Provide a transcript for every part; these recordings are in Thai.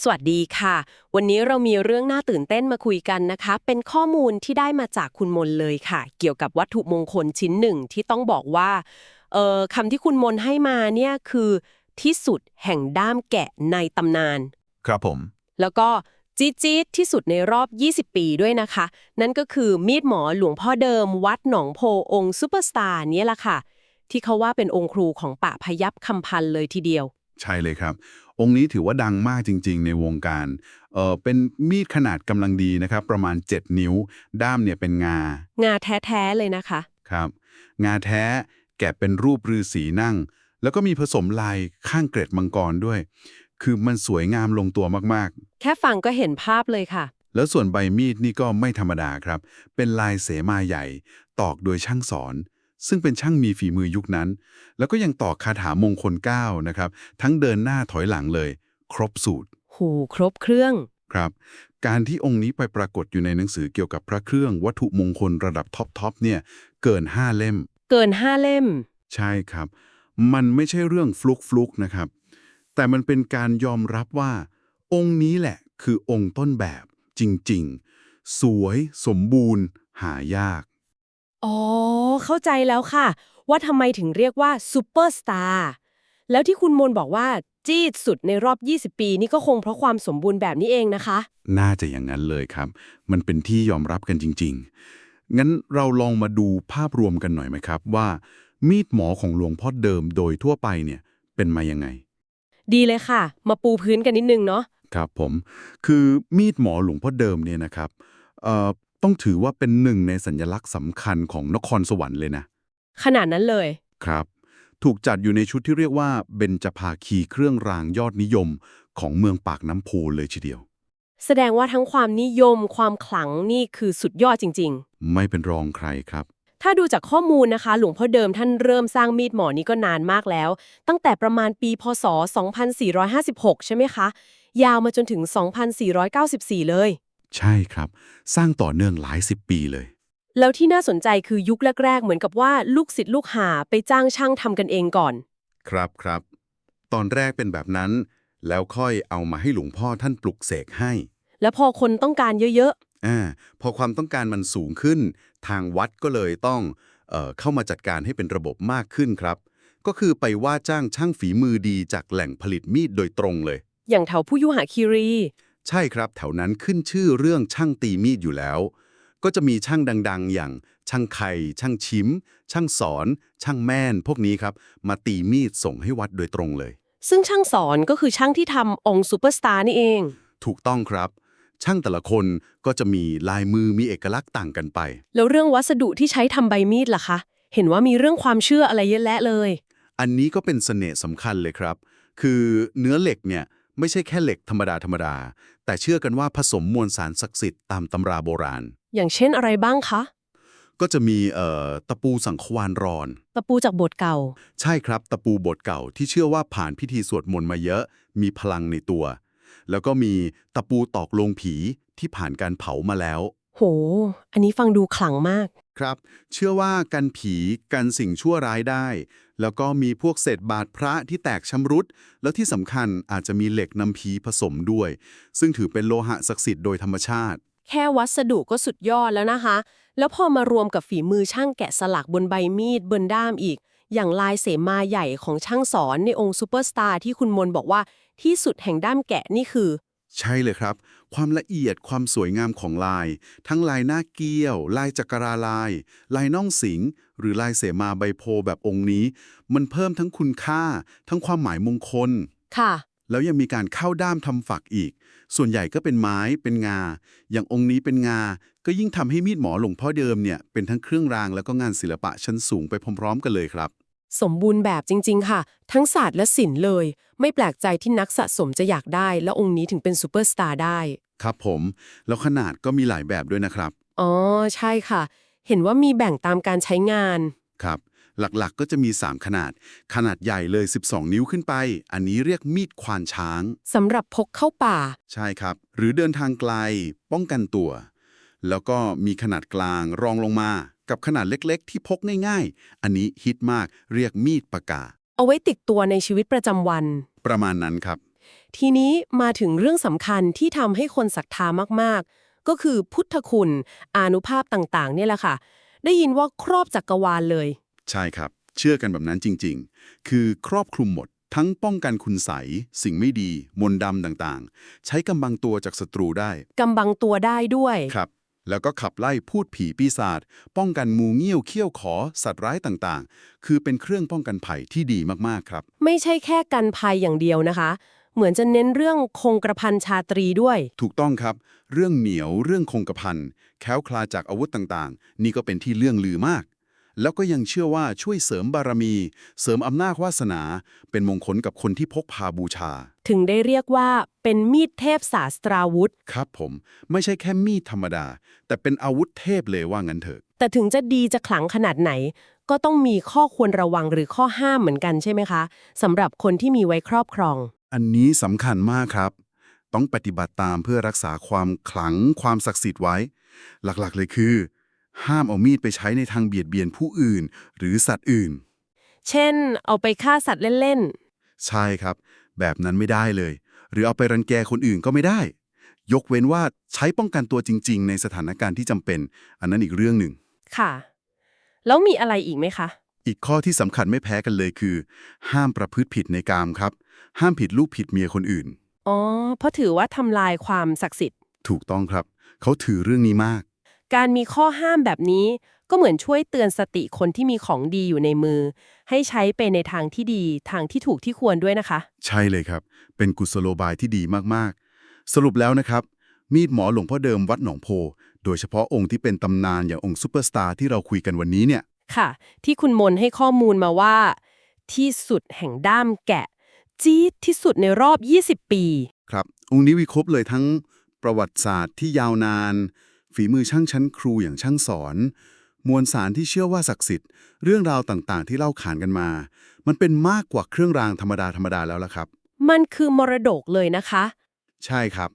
สวัสดีค่ะ วันนี้เรามีเรื่องน่าตื่นเต้นมาคุยกันนะคะ เป็นข้อมูลที่ได้มาจากคุณมนเลยค่ะ เกี่ยวกับวัตถุมงคลชิ้นหนึ่งที่ต้องบอกว่าเอ่อคำที่คุณมนให้มาเนี่ยคือที่สุดแห่งด้ามแกะในตำนาน ครับผม แล้วก็จี๊ดจี๊ดที่สุดในรอบ 20 ปีด้วยนะคะ นั่นก็คือมีดหมอหลวงพ่อเดิม วัดหนองโพองค์ซูเปอร์สตาร์เนี่ยแหละค่ะ ที่เขาว่าเป็นองค์ครูของป่าพยับคำพันธ์เลยทีเดียว ใช่เลยครับ องค์นี้ถือว่าดังมากจริง ๆ ในวงการเอ่อเป็นมีดขนาดกำลังดีนะครับ ประมาณ 7 นิ้ว ด้ามเนี่ยเป็นงา งาแท้ๆเลยนะคะ ครับ งาแท้แกะเป็นรูปฤาษีนั่ง แล้วก็มีผสมลายข้างเกร็ดมังกรด้วย คือมันสวยงามลงตัวมากแค่ฟังก็เห็นภาพเลยค่ะๆแล้วส่วนใบมีดนี่ก็ไม่ธรรมดาครับ เป็นลายเสมาใหญ่ ตอกโดยช่างสอน ซึ่งเป็นช่างมีฝีมือยุคนั้น แล้วก็ยังตอกคาถามงคล9นะครับ ทั้งเดินหน้าถอยหลังเลย ครบสูตรหูครบเครื่อง ครับ การที่องค์นี้ไปปรากฏอยู่ในหนังสือเกี่ยวกับพระเครื่องวัตถุมงคลระดับท็อปทอปเนี่ย เกิน 5 เล่ม เกินห้าเล่ม ใช่ครับ มันไม่ใช่เรื่องฟลุกฟลุกๆนะครับ แต่มันเป็นการยอมรับว่า องค์นี้แหละคือองค์ต้นแบบจริงๆ สวย สมบูรณ์ หายาก อ๋อ เข้าใจแล้วค่ะ ว่าทำไมถึงเรียกว่าซูเปอร์สตาร์แล้วที่คุณมนบอกว่า จี๊ดสุดในรอบ 20 ปีนี่ก็คงเพราะความสมบูรณ์แบบนี้เองนะคะ น่าจะอย่างนั้นเลยครับ มันเป็นที่ยอมรับกันจริง ๆ งั้นเราลองมาดูภาพรวมกันหน่อยไหมครับว่า มีดหมอของหลวงพ่อเดิมโดยทั่วไปเนี่ยเป็นมายังไง ดีเลยค่ะ มาปูพื้นกันนิดนึงเนาะครับผม คือมีดหมอหลวงพ่อเดิมเนี่ยนะครับเอ่อ ต้องถือว่าเป็นหนึ่งในสัญลักษณ์สำคัญของนครสวรรค์เลยนะ ขนาดนั้นเลย ครับ ถูกจัดอยู่ในชุดที่เรียกว่าเบญจภาคีเครื่องรางยอดนิยมของเมืองปากน้ำโพเลยทีเดียว แสดงว่าทั้งความนิยมความขลังนี่คือสุดยอดจริง ไม่เป็นรองใครครับ ๆ ถ้าดูจากข้อมูลนะคะ หลวงพ่อเดิมท่านเริ่มสร้างมีดหมอนี้ก็นานมากแล้ว ตั้งแต่ประมาณปีพศ 2456 ใช่ไหมคะ ยาวมาจนถึง 2494 เลย ใช่ครับ สร้างต่อเนื่องหลายสิบปีเลย แล้วที่น่าสนใจคือยุคแรก ๆ เหมือนกับว่าลูกศิษย์ลูกหาไปจ้างช่างทำกันเองก่อน ครับครับ ตอนแรกเป็นแบบนั้น แล้วค่อยเอามาให้หลวงพ่อท่านปลุกเสกให้ แล้วพอคนต้องการเยอะอ่าพอความต้องการมันสูงขึ้น ทางวัดก็เลยต้องเอ่อเข้ามาจัดการให้เป็นระบบมากขึ้นครับ ก็คือไปว่าจ้างช่างฝีมือดีจากแหล่งผลิตมีดโดยตรงเลย ๆ อย่างแถวผู้ยุหาคีรี ใช่ครับ แถวนั้นขึ้นชื่อเรื่องช่างตีมีดอยู่แล้ว ก็จะมีช่างดัง ๆ อย่างช่างไข่ ช่างชิม ช่างสอน ช่างแม่น พวกนี้ครับ มาตีมีดส่งให้วัดโดยตรงเลย ซึ่งช่างสอนก็คือช่างที่ทำองค์ซูเปอร์สตาร์นี่เอง ถูกต้องครับ ช่างแต่ละคนก็จะมีลายมือมีเอกลักษณ์ต่างกันไป แล้วเรื่องวัสดุที่ใช้ทำใบมีดล่ะคะ เห็นว่ามีเรื่องความเชื่ออะไรเยอะแยะเลย อันนี้ก็เป็นเสน่ห์สำคัญเลยครับ คือเนื้อเหล็กเนี่ย ไม่ใช่แค่เหล็กธรรมดาธรรมดา แต่เชื่อกันว่าผสมมวลสารศักดิ์สิทธิ์ตามตำราโบราณ อย่างเช่นอะไรบ้างคะ ก็จะมีเอ่อตะปูสังขวานรอน ตะปูจากโบสถ์เก่า ใช่ครับ ตะปูบทเก่าที่เชื่อว่าผ่านพิธีสวดมนต์มาเยอะ มีพลังในตัว แล้วก็มีตะปูตอกลงผีที่ผ่านการเผามาแล้ว โห อันนี้ฟังดูขลังมาก ครับ เชื่อว่ากันผีกันสิ่งชั่วร้ายได้ แล้วก็มีพวกเศษบาทพระที่แตกชำรุด แล้วที่สำคัญอาจจะมีเหล็กนำผีผสมด้วย ซึ่งถือเป็นโลหะศักดิ์สิทธิ์โดยธรรมชาติ แค่วัสดุก็สุดยอดแล้วนะคะ แล้วพอมารวมกับฝีมือช่างแกะสลักบนใบมีดบนด้ามอีก อย่างลายเสมาใหญ่ของช่างสอนในองค์ซูเปอร์สตาร์ที่คุณมนบอกว่าที่สุดแห่งด้ามแกะนี่คือ ใช่เลยครับ ความละเอียดความสวยงามของลาย ทั้งลายหน้าเกี้ยว ลายจักราลาย ลายน่องสิง หรือลายเสมาใบโพแบบองค์นี้ มันเพิ่มทั้งคุณค่า ทั้งความหมายมงคล ค่ะ แล้วยังมีการเข้าด้ามทำฝักอีก ส่วนใหญ่ก็เป็นไม้เป็นงา อย่างองค์นี้เป็นงา ก็ยิ่งทำให้มีดหมอหลวงพ่อเดิมเนี่ยเป็นทั้งเครื่องรางแล้วก็งานศิลปะชั้นสูงไปพร้อมๆ กันเลยครับ สมบูรณ์แบบจริง ๆ ค่ะ ทั้งศาสตร์และศิลป์เลย ไม่แปลกใจที่นักสะสมจะอยากได้ และองค์นี้ถึงเป็นซูเปอร์สตาร์ได้ ครับผม แล้วขนาดก็มีหลายแบบด้วยนะครับ อ๋อ ใช่ค่ะ เห็นว่ามีแบ่งตามการใช้งาน ครับ หลักๆก็จะมี 3 ขนาด ขนาดใหญ่เลย 12 นิ้วขึ้นไป อันนี้เรียกมีดควานช้าง สำหรับพกเข้าป่า ใช่ครับ หรือเดินทางไกล ป้องกันตัว แล้วก็มีขนาดกลางรองลงมา กับขนาดเล็กๆ ที่พกง่ายๆ อันนี้ฮิตมากเรียกมีดปากกา เอาไว้ติดตัวในชีวิตประจำวัน ประมาณนั้นครับ ทีนี้มาถึงเรื่องสำคัญที่ทำให้คนศรัทธามากๆ ก็คือพุทธคุณอานุภาพต่างๆ เนี่ยแหละค่ะ ได้ยินว่าครอบจักกรวาลเลย ใช่ครับ เชื่อกันแบบนั้นจริง ๆ คือครอบคลุมหมดทั้งป้องกันคุณใสยสิ่งไม่ดี มนต์ดำต่างๆ ใช้กำบังตัวจากศัตรูได้ กำบังตัวได้ด้วย ครับ แล้วก็ขับไล่พูดผีปีศาจป้องกันงูเงี้ยวเขี้ยวขอสัตว์ร้ายต่างๆ คือเป็นเครื่องป้องกันภัยที่ดีมากๆครับ ไม่ใช่แค่กันภัยอย่างเดียวนะคะ เหมือนจะเน้นเรื่องคงกระพันชาตรีด้วย ถูกต้องครับ เรื่องเหนียวเรื่องคงกระพันแคล้วคลาดจากอาวุธต่างๆ นี่ก็เป็นที่เรื่องลือมาก แล้วก็ยังเชื่อว่าช่วยเสริมบารมี เสริมอำนาจวาสนา เป็นมงคลกับคนที่พกพาบูชา ถึงได้เรียกว่าเป็นมีดเทพศาสตราวุธ ครับผม ไม่ใช่แค่มีดธรรมดา แต่เป็นอาวุธเทพเลยว่างั้นเถอะ แต่ถึงจะดีจะขลังขนาดไหน ก็ต้องมีข้อควรระวังหรือข้อห้ามเหมือนกันใช่ไหมคะสำหรับคนที่มีไว้ครอบครอง อันนี้สำคัญมากครับ ต้องปฏิบัติตามเพื่อรักษาความขลังความศักดิ์สิทธิ์ไว้ หลักๆ เลยคือ ห้ามเอามีดไปใช้ในทางเบียดเบียนผู้อื่น หรือสัตว์อื่น เช่น เอาไปฆ่าสัตว์เล่น ใช่ครับ แบบนั้นไม่ได้เลย หรือเอาไปรังแกคนอื่นก็ไม่ได้ ยกเว้นว่าใช้ป้องกันตัวจริง ๆ ในสถานการณ์ที่จำเป็น อันนั้นอีกเรื่องหนึ่ง ๆ ค่ะ แล้วมีอะไรอีกไหมคะ อีกข้อที่สำคัญไม่แพ้กันเลยคือ ห้ามประพฤติผิดในกามครับ ห้ามผิดลูกผิดเมียคนอื่น อ๋อ เพราะถือว่าทำลายความศักดิ์สิทธิ์ ถูกต้องครับ เขาถือเรื่องนี้มาก การมีข้อห้ามแบบนี้ก็เหมือนช่วยเตือนสติคนที่มีของดีอยู่ในมือ ให้ใช้ไปในทางที่ดีทางที่ถูกที่ควรด้วยนะคะ ใช่เลยครับ เป็นกุศโลบายที่ดีมากๆ สรุปแล้วนะครับ มีดหมอหลวงพ่อเดิมวัดหนองโพ โดยเฉพาะองค์ที่เป็นตำนานอย่างองค์ซูเปอร์สตาร์ที่เราคุยกันวันนี้เนี่ยค่ะ ที่คุณมนให้ข้อมูลมาว่า ที่สุดแห่งด้ามแกะ จี๊ดที่สุดในรอบ 20 ปี ครับ องค์นี้วิครบเลยทั้งประวัติศาสตร์ที่ยาวนาน ฝีมือช่างชั้นครูอย่างช่างสอน มวลสารที่เชื่อว่าศักดิ์สิทธิ์ เรื่องราวต่างๆ ที่เล่าขานกันมา มันเป็นมากกว่าเครื่องรางธรรมดาธรรมดาแล้วล่ะครับ มันคือมรดกเลยนะคะ ใช่ครับ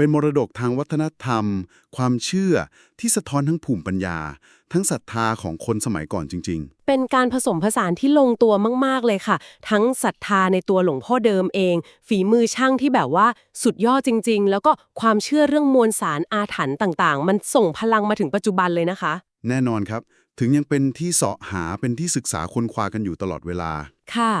เป็นมรดกทางวัฒนธรรม ความเชื่อที่สะท้อนทั้งภูมิปัญญา ทั้งศรัทธาของคนสมัยก่อนจริงเป็นการผสมผสานที่ลงตัวมากๆเลยค่ะ ทั้งศรัทธาในตัวหลวงพ่อเดิมเอง ฝีมือช่างที่แบบว่าสุดยอดจริง ๆ แล้วก็ความเชื่อเรื่องมวลสารอาถรรพ์ต่างๆ มันส่งพลังมาถึงปัจจุบันเลยนะคะๆแน่นอนครับ ถึงยังเป็นที่เสาะหาเป็นที่ศึกษาค้นคว้ากันอยู่ตลอดเวลาค่ะ